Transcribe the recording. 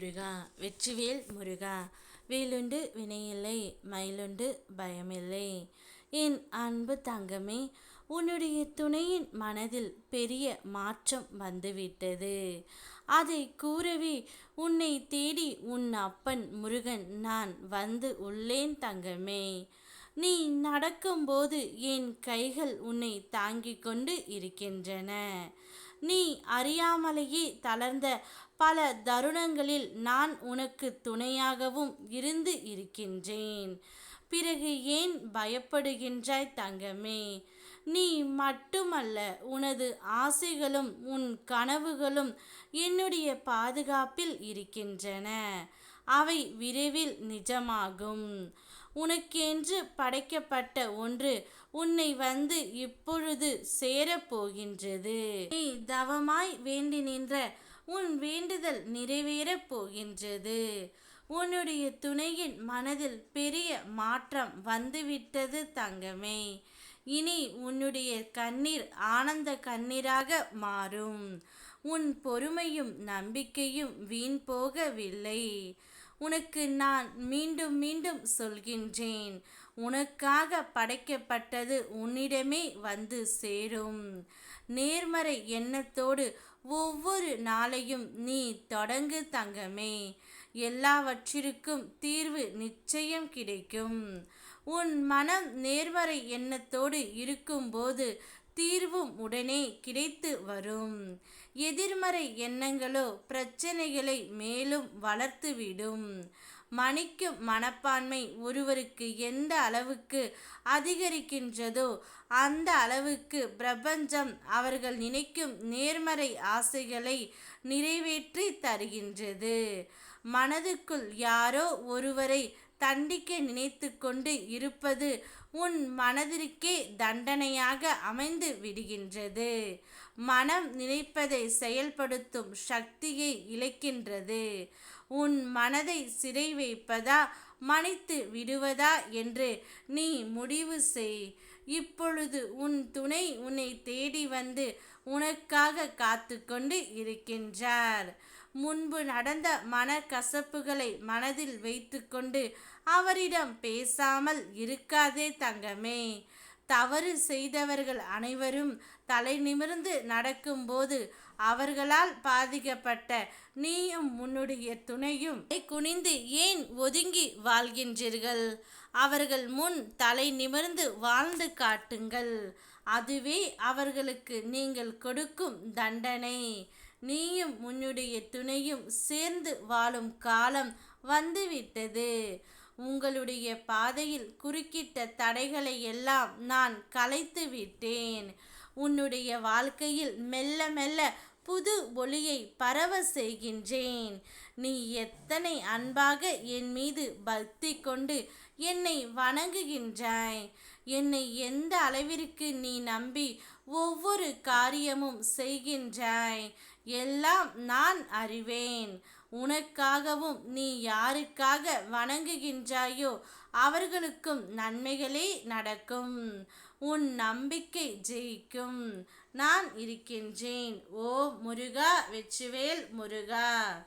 முருகா வெற்றிவேல் முருகா வேலுண்டு வினையில்லை மயிலுண்டு பயமில்லை. என் அன்பு தங்கமே உன்னுடைய துணையின் மனதில் பெரிய மாற்றம் வந்துவிட்டது. அதை கூறவே உன்னை தேடி உன் அப்பன் முருகன் நான் வந்து உள்ளேன் தங்கமே. நீ நடக்கும்போது என் கைகள் உன்னை தாங்கிக் கொண்டு இருக்கின்றன. நீ அறியாமலேயே தளர்ந்த பல தருணங்களில் நான் உனக்கு துணையாகவும் இருந்து இருக்கின்றேன். பிறகு ஏன் பயப்படுகின்றாய் தங்கமே? நீ மட்டுமல்ல உனது ஆசைகளும் உன் கனவுகளும் என்னுடைய பாதுகாப்பில் இருக்கின்றன. அவை விரைவில் நிஜமாகும். உனக்கென்று படைக்கப்பட்ட ஒன்று உன்னை வந்து இப்பொழுது சேரப்போகின்றது. நீ தவமாய் வேண்டி நின்ற உன் வேண்டுதல் நிறைவேறப் போகின்றது. உன்னுடைய துணையின் மனதில் பெரிய மாற்றம் வந்துவிட்டது தங்கமே. இனி உன்னுடைய கண்ணீர் ஆனந்த கண்ணீராக மாறும். உன் பொறுமையும் நம்பிக்கையும் வீண் போகவில்லை. உனக்கு நான் மீண்டும் மீண்டும் சொல்கின்றேன். உனக்காக படைக்கப்பட்டது உன்னிடமே வந்து சேரும். நேர்மறை எண்ணத்தோடு ஒவ்வொரு நாளையும் நீ தொடங்கு தங்கமே. எல்லாவற்றிற்கும் தீர்வு நிச்சயம் கிடைக்கும். உன் மனம் நேர்மறை எண்ணத்தோடு இருக்கும்போது தீர்வும் உடனே கிடைத்து வரும். எதிர்மறை எண்ணங்களோ பிரச்சனைகளை மேலும் வளர்த்துவிடும். மணிக்கும் மனப்பான்மை ஒருவருக்கு எந்த அளவுக்கு அதிகரிக்கின்றதோ அந்த அளவுக்கு பிரபஞ்சம் அவர்கள் நினைக்கும் நேர்மறை ஆசைகளை நிறைவேற்றி தருகின்றது. மனதுக்குள் யாரோ ஒருவரை தண்டிக்க நினைத்து கொண்டு இருப்பது உன் மனதிற்கே தண்டனையாக அமைந்து விடுகின்றது. மனம் நினைப்பதை செயல்படுத்தும் சக்தியை இழக்கின்றது. உன் மனதை சிறை வைப்பதா மன்னித்து விடுவதா என்று நீ முடிவு செய். இப்பொழுது உன் துணை உன்னை தேடி வந்து உனக்காக காத்து கொண்டு இருக்கின்றார். முன்பு நடந்த மனக்கசப்புகளை மனதில் வைத்துக்கொண்டு அவரிடம் பேசாமல் இருக்காதே தங்கமே. தவறு செய்தவர்கள் அனைவரும் தலை நிமிர்ந்து நடக்கும்போது அவர்களால் பாதிக்கப்பட்ட நீயும் உன்னுடைய துணையும் குனிந்து ஏன் ஒதுங்கி வாழ்கின்றீர்கள்? அவர்கள் முன் தலை நிமிர்ந்து வாழ்ந்து காட்டுங்கள். அதுவே அவர்களுக்கு நீங்கள் கொடுக்கும் தண்டனை. நீயும் உன்னுடைய துணையும் சேர்ந்து வாழும் காலம் வந்துவிட்டது. உங்களுடைய பாதையில் குறுக்கிட்ட தடைகளை எல்லாம் நான் கலைத்து விட்டேன். உன்னுடைய வாழ்க்கையில் மெல்ல மெல்ல புது ஒளியை பரவ செய்கின்றேன். நீ எத்தனை அன்பாக என் மீது பக்தி கொண்டு என்னை வணங்குகின்றாய். என்னை எந்த அளவிற்கு நீ நம்பி ஒவ்வொரு காரியமும் செய்கின்றாய். எல்லாம் நான் அறிவேன். உனக்காகவும் நீ யாருக்காக வணங்குகின்றாயோ அவர்களுக்கும் நன்மைகளே நடக்கும். உன் நம்பிக்கை ஜெயிக்கும். நான் இருக்கின்றேன். ஓ முருகா வெச்சுவேல் முருகா.